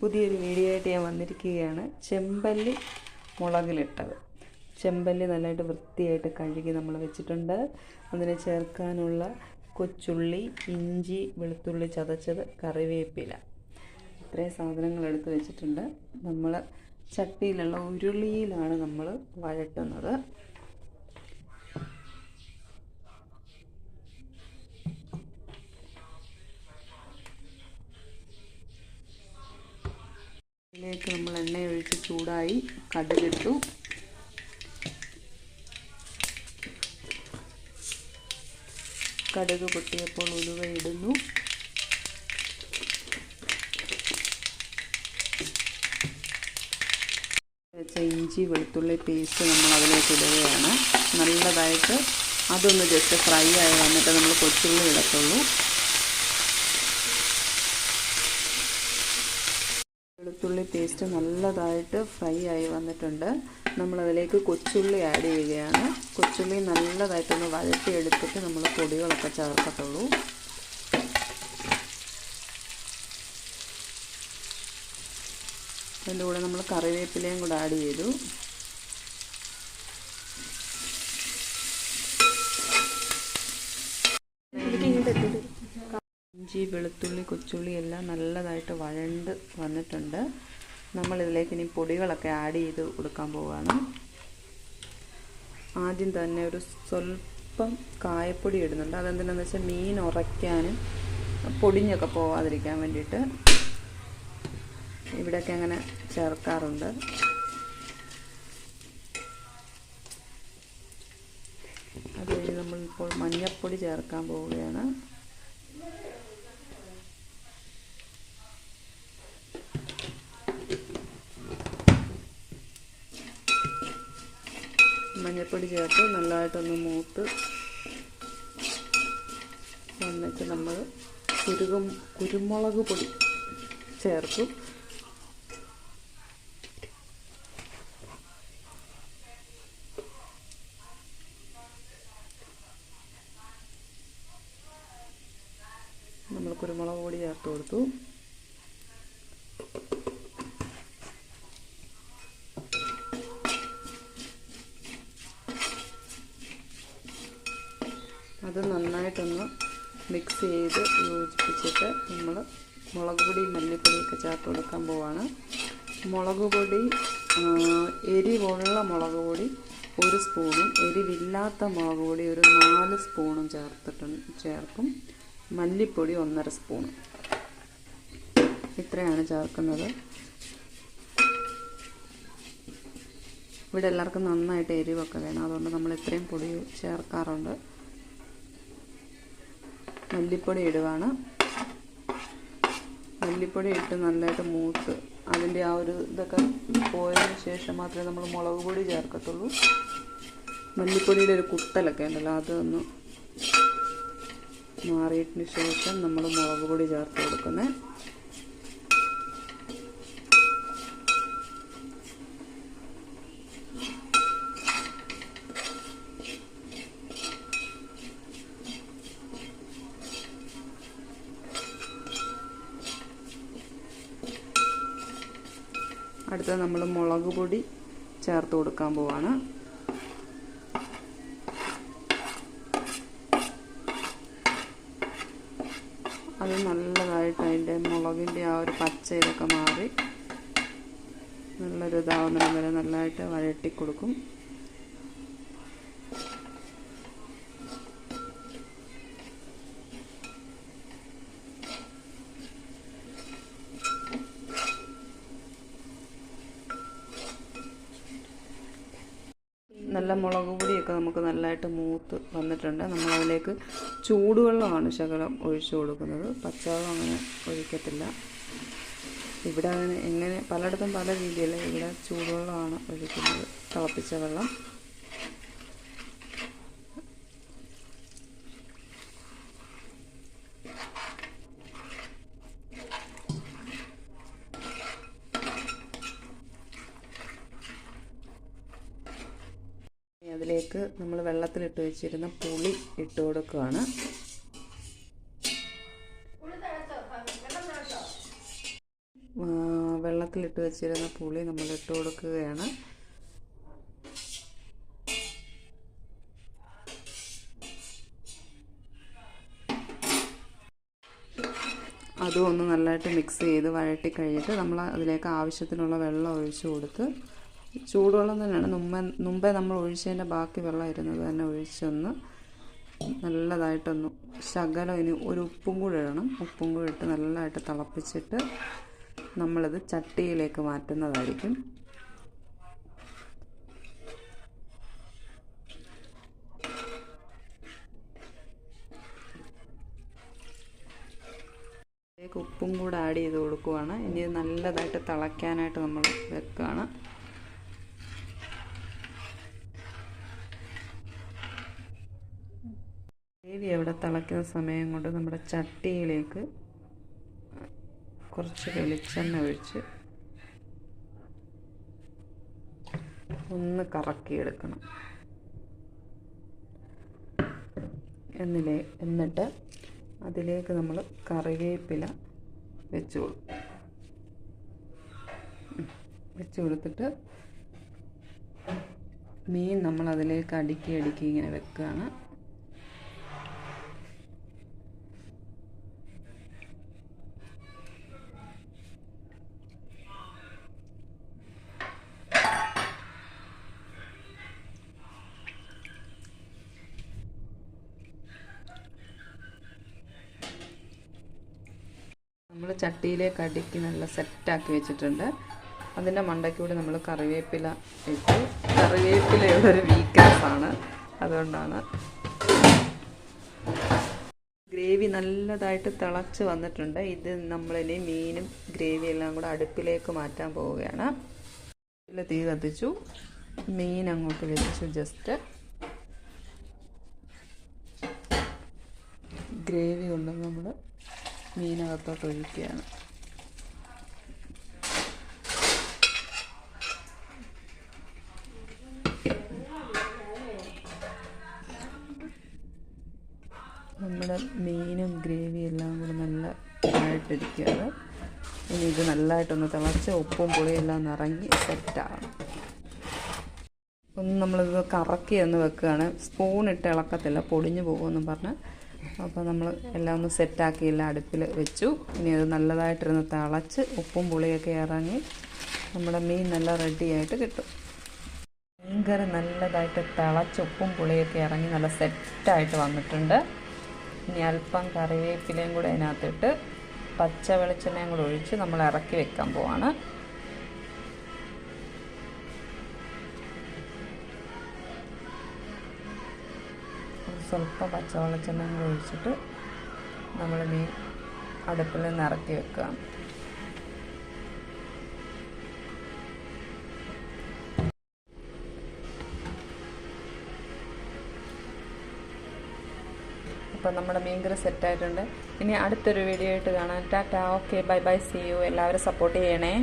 പുതിയൊരു വീഡിയോ ആയിട്ട് ഞാൻ വന്നിരിക്കുകയാണ്. ചെമ്പല്ലി മുളകിലിട്ടത്. ചെമ്പല്ലി നല്ലതായിട്ട് വൃത്തിയായിട്ട് കഴുകി നമ്മൾ വെച്ചിട്ടുണ്ട്. അതിന് ചേർക്കാനുള്ള കൊച്ചുള്ളി ഇഞ്ചി വെളുത്തുള്ളി ചതച്ചത് കറിവേപ്പില. ഇത്രയും സാധനങ്ങൾ എടുത്ത് വെച്ചിട്ടുണ്ട്. നമ്മൾ ചട്ടിയിലുള്ള ഉരുളിയിലാണ് നമ്മൾ വഴട്ടുന്നത് ഇതിലേക്ക് നമ്മൾ എണ്ണ ഒഴിച്ച് ചൂടായി കടുകിട്ടു. കടുക് പൊട്ടിയപ്പോൾ ഉലുവ ഇടുന്നു. വെച്ച ഇഞ്ചി വെളുത്തുള്ളി പേസ്റ്റ് നമ്മൾ അതിലേക്ക് ഇടുകയാണ്. നല്ലതായിട്ട് അതൊന്ന് ജസ്റ്റ് ഫ്രൈ ആയി വന്നിട്ട് നമ്മൾ കൊച്ചുള്ളി ഇടത്തുള്ളൂ വെളുത്തുള്ളി പേസ്റ്റ് നല്ലതായിട്ട് ഫ്രൈ ആയി വന്നിട്ടുണ്ട്. നമ്മളതിലേക്ക് കൊച്ചുള്ളി ആഡ് ചെയ്യുകയാണ്. കൊച്ചുള്ളി നല്ലതായിട്ടൊന്ന് വഴറ്റിയെടുത്തിട്ട് നമ്മൾ പൊടികളൊക്കെ ചേർക്കത്തുള്ളൂ. അതിന്റെ കൂടെ നമ്മൾ കറിവേപ്പിലയും കൂടെ ആഡ് ചെയ്തു. ഇഞ്ചി വെളുത്തുള്ളി കൊച്ചുള്ളി എല്ലാം നല്ലതായിട്ട് വഴണ്ട് വന്നിട്ടുണ്ട്. നമ്മളിതിലേക്ക് ഇനി പൊടികളൊക്കെ ആഡ് ചെയ്ത് കൊടുക്കാൻ പോവുകയാണ് ആദ്യം തന്നെ ഒരു സ്വല്പം കായപ്പൊടി ഇടുന്നുണ്ട്. അതെന്തിനാന്ന് വെച്ചാൽ മീൻ ഉറയ്ക്കാനും പൊടിഞ്ഞൊക്കെ പോവാതിരിക്കാൻ വേണ്ടിയിട്ട് ഇവിടെയൊക്കെ അങ്ങനെ ചേർക്കാറുണ്ട്. അത് കഴിഞ്ഞ് നമ്മളിപ്പോൾ മഞ്ഞൾപ്പൊടി ചേർക്കാൻ പോവുകയാണ്. മഞ്ഞൾപ്പൊടി ചേർത്ത് നല്ലതായിട്ടൊന്ന് മൂത്ത് വന്നിട്ട് നമ്മൾ കുരുകും കുരുമുളക് പൊടി ചേർത്തു. നമ്മൾ കുരുമുളക് പൊടി ചേർത്ത് കൊടുത്തു അത് നന്നായിട്ടൊന്ന് മിക്സ് ചെയ്ത് യോജിപ്പിച്ചിട്ട് നമ്മൾ മുളക് പൊടി മല്ലിപ്പൊടിയൊക്കെ ചേർത്ത് കൊടുക്കാൻ പോവാണ്. മുളക് പൊടി എരിവുള്ള മുളക് പൊടി ഒരു സ്പൂണും എരിവില്ലാത്ത മുളക് പൊടി ഒരു നാല് സ്പൂണും ചേർത്തിട്ടുണ്ട് ചേർക്കും. മല്ലിപ്പൊടി ഒന്നര സ്പൂണും. ഇത്രയാണ് ചേർക്കുന്നത്. ഇവിടെ എല്ലാവർക്കും നന്നായിട്ട് എരിവൊക്കെ വേണം. അതുകൊണ്ട് നമ്മൾ ഇത്രയും പൊടി ചേർക്കാറുണ്ട്. മല്ലിപ്പൊടി ഇടുവാണ്. മല്ലിപ്പൊടി ഇട്ട് നല്ലതായിട്ട് മൂത്ത് അതിന്റെ ആ ഒരു ഇതൊക്കെ പോയതിന് ശേഷം മാത്രമേ നമ്മൾ മുളക് പൊടി ചേർക്കത്തുള്ളൂ. മല്ലിപ്പൊടിയുടെ ഒരു കുത്തലൊക്കെ ഉണ്ടല്ലോ അതൊന്ന് മാറിയതിന് ശേഷം നമ്മൾ മുളക് പൊടി ചേർത്ത് കൊടുക്കുന്നത് അടുത്ത നമ്മൾ മുളക് പൊടി ചേർത്ത് കൊടുക്കാൻ പോവാണ്. അത് നല്ലതായിട്ട് അതിന്റെ മുളകിന്റെ ആ ഒരു പച്ച ഇതൊക്കെ മാറി. നല്ലൊരു ഇതാവുന്നിടം വരെ നല്ലതായിട്ട് വഴട്ടി കൊടുക്കും. നല്ല മുളക് പൊടിയൊക്കെ നമുക്ക് നല്ലതായിട്ട് മൂത്ത് വന്നിട്ടുണ്ട്. നമ്മളതിലേക്ക് ചൂടുവെള്ളമാണ് ശകലം ഒഴിച്ചു കൊടുക്കുന്നത്. പച്ചവെള്ളം അങ്ങനെ ഒഴിക്കത്തില്ല. ഇവിടെ അങ്ങനെ എങ്ങനെ പലയിടത്തും പല രീതിയിൽ ഇവിടെ ചൂടുവെള്ളമാണ് ഒഴിക്കുന്നത്. തിളപ്പിച്ച വെള്ളം. അതിലേക്ക് നമ്മൾ വെള്ളത്തിലിട്ട് വെച്ചിരുന്ന പുളി ഇട്ട് കൊടുക്കുകയാണ് വെള്ളത്തിലിട്ട് വെച്ചിരുന്ന പുളി നമ്മൾ ഇട്ട് കൊടുക്കുകയാണ്. അതും ഒന്ന് നല്ലതായിട്ട് മിക്സ് ചെയ്ത് വഴട്ടി കഴിഞ്ഞിട്ട് നമ്മൾ അതിലേക്ക് ആവശ്യത്തിനുള്ള വെള്ളം ഒഴിച്ചു കൊടുത്ത് ചൂടുവെള്ളം തന്നെയാണ്. മുമ്പേ മുമ്പേ നമ്മൾ ഒഴിച്ചതിന്റെ ബാക്കി വെള്ളം ഇരുന്നത് തന്നെ ഒഴിച്ചൊന്ന് നല്ലതായിട്ടൊന്ന് ശകലം ഇനി ഒരു ഉപ്പും കൂടി ഇടണം. ഉപ്പും കൂടി ഇട്ട് നല്ലതായിട്ട് തിളപ്പിച്ചിട്ട് നമ്മളിത് ചട്ടിയിലേക്ക് മാറ്റുന്നതായിരിക്കും. ഉപ്പും കൂടെ ആഡ് ചെയ്ത് കൊടുക്കുവാണ്. ഇനി നല്ലതായിട്ട് തിളയ്ക്കാനായിട്ട് നമ്മൾ വെക്കുകയാണ്. ഗ്രേവി അവിടെ തിളയ്ക്കുന്ന സമയം കൊണ്ട് നമ്മുടെ ചട്ടിയിലേക്ക് കുറച്ച് വെളിച്ചെണ്ണ ഒഴിച്ച് ഒന്ന് കറക്കിയെടുക്കണം. എന്നിലേ എന്നിട്ട് അതിലേക്ക് നമ്മൾ കറിവേപ്പില വെച്ച് കൊടുക്കും വെച്ച് കൊടുത്തിട്ട് മീൻ നമ്മൾ അതിലേക്ക് അടുക്കി അടുക്കി ഇങ്ങനെ വെക്കുകയാണ് നമ്മൾ ചട്ടിയിലേക്ക് അടുക്കി നല്ല സെറ്റാക്കി വെച്ചിട്ടുണ്ട്. അതിന്റെ മണ്ടയ്ക്കൂടെ നമ്മൾ കറിവേപ്പില ഇട്ട് വീക്ക്നെസ് ആണ്. അതുകൊണ്ടാണ് ഗ്രേവി നല്ലതായിട്ട് തിളച്ച് വന്നിട്ടുണ്ട്. ഇത് നമ്മളിനി മീനും ഗ്രേവി എല്ലാം കൂടെ അടുപ്പിലേക്ക് മാറ്റാൻ പോവുകയാണ്. തീ കത്തിച്ചു. മീൻ അങ്ങോട്ട് വെച്ചു ജസ്റ്റ്. ഗ്രേവി കൊണ്ട് നമ്മൾ മീനകത്തോട്ട് ഒഴിക്കുകയാണ് നമ്മുടെ മീനും ഗ്രേവി എല്ലാം കൂടെ നല്ല ആയിട്ടിരിക്കുകയാണ് ഇനി ഇത് നല്ലതായിട്ടൊന്ന് തിളച്ച് ഉപ്പും പുളിയും എല്ലാം ഒന്ന് ഇറങ്ങി സെറ്റാകണം ഒന്ന് നമ്മളിത് കറക്കി ഒന്ന് വെക്കുകയാണ്. സ്പൂൺ ഇട്ട് ഇളക്കത്തില്ല പൊടിഞ്ഞു പോകുമെന്നും പറഞ്ഞ് അപ്പോൾ നമ്മൾ എല്ലാം ഒന്ന് സെറ്റാക്കിയില്ല അടുപ്പിൽ വെച്ചു. ഇനി അത് നല്ലതായിട്ടിരുന്ന് തിളച്ച് ഉപ്പും പുളിയൊക്കെ ഇറങ്ങി നമ്മുടെ മീൻ നല്ല റെഡിയായിട്ട് കിട്ടും. ഭയങ്കര നല്ലതായിട്ട് തിളച്ച് ഉപ്പും പുളിയൊക്കെ ഇറങ്ങി നല്ല സെറ്റായിട്ട് വന്നിട്ടുണ്ട്. ഇനി അല്പം കറിവേപ്പിലയും കൂടെ അതിനകത്തിട്ട് പച്ച വെളിച്ചെണ്ണയും കൂടെ ഒഴിച്ച് നമ്മൾ ഇറക്കി വെക്കാൻ പോവാണ്. സ്വല്പം പച്ചവെള്ളച്ചെണ്ണ ഒഴിച്ചിട്ട് നമ്മൾ മീൻ അടുപ്പിൽ നിന്ന് ഇറക്കി വെക്കുക. അപ്പോൾ നമ്മുടെ മീൻകറി സെറ്റായിട്ടുണ്ട്. ഇനി അടുത്തൊരു വീഡിയോ ആയിട്ട് കാണാം. Tata okay bye bye see you. എല്ലാവരും സപ്പോർട്ട് ചെയ്യണേ.